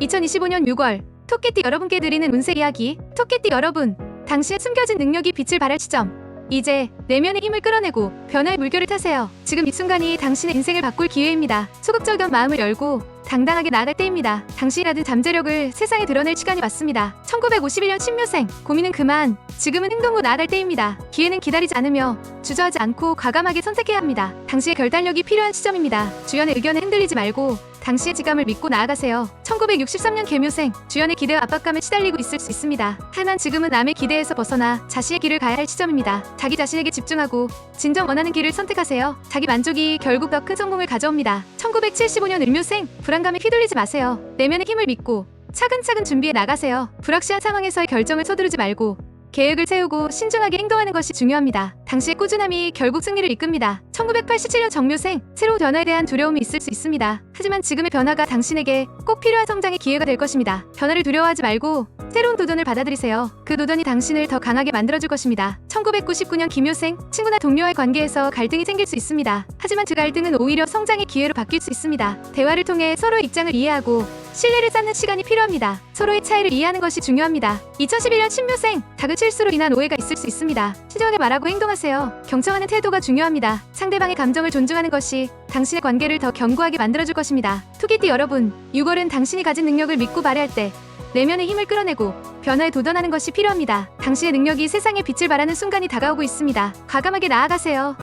2025년 6월 토끼띠 여러분께 드리는 운세 이야기. 토끼띠 여러분 당신의 숨겨진 능력이 빛을 발할 시점. 이제 내면의 힘을 끌어내고 변화의 물결을 타세요. 지금 이 순간이 당신의 인생을 바꿀 기회입니다. 소극적인 마음을 열고 당당하게 나아갈 때입니다. 당신이라든 잠재력을 세상에 드러낼 시간이 왔습니다. 1951년 신묘생. 고민은 그만. 지금은 행동으로 나아갈 때입니다. 기회는 기다리지 않으며 주저하지 않고 과감하게 선택해야 합니다. 당신의 결단력이 필요한 시점입니다. 주연의 의견에 흔들리지 말고 당시의 지감을 믿고 나아가세요. 1963년 개묘생, 주연의 기대와 압박감에 시달리고 있을 수 있습니다. 하지만 지금은 남의 기대에서 벗어나 자신의 길을 가야 할 시점입니다. 자기 자신에게 집중하고 진정 원하는 길을 선택하세요. 자기 만족이 결국 더 큰 성공을 가져옵니다. 1975년 을묘생, 불안감에 휘둘리지 마세요. 내면의 힘을 믿고 차근차근 준비해 나가세요. 불확실한 상황에서의 결정을 서두르지 말고 계획을 세우고 신중하게 행동하는 것이 중요합니다. 당시의 꾸준함이 결국 승리를 이끕니다. 1987년 정묘생, 새로운 변화에 대한 두려움이 있을 수 있습니다. 하지만 지금의 변화가 당신에게 꼭 필요한 성장의 기회가 될 것입니다. 변화를 두려워하지 말고 새로운 도전을 받아들이세요. 그 도전이 당신을 더 강하게 만들어줄 것입니다. 1999년 김효생, 친구나 동료와의 관계에서 갈등이 생길 수 있습니다. 하지만 그 갈등은 오히려 성장의 기회로 바뀔 수 있습니다. 대화를 통해 서로의 입장을 이해하고 신뢰를 쌓는 시간이 필요합니다. 서로의 차이를 이해하는 것이 중요합니다. 2011년 신묘생, 작은 실수로 인한 오해가 있을 수 있습니다. 신중하게 말하고 행동하세요. 경청하는 태도가 중요합니다. 상대방의 감정을 존중하는 것이 당신의 관계를 더 견고하게 만들어줄 것입니다. 투기띠 여러분, 6월은 당신이 가진 능력을 믿고 발휘할 때 내면의 힘을 끌어내고 변화에 도전하는 것이 필요합니다. 당신의 능력이 세상에 빛을 발하는 순간이 다가오고 있습니다. 과감하게 나아가세요.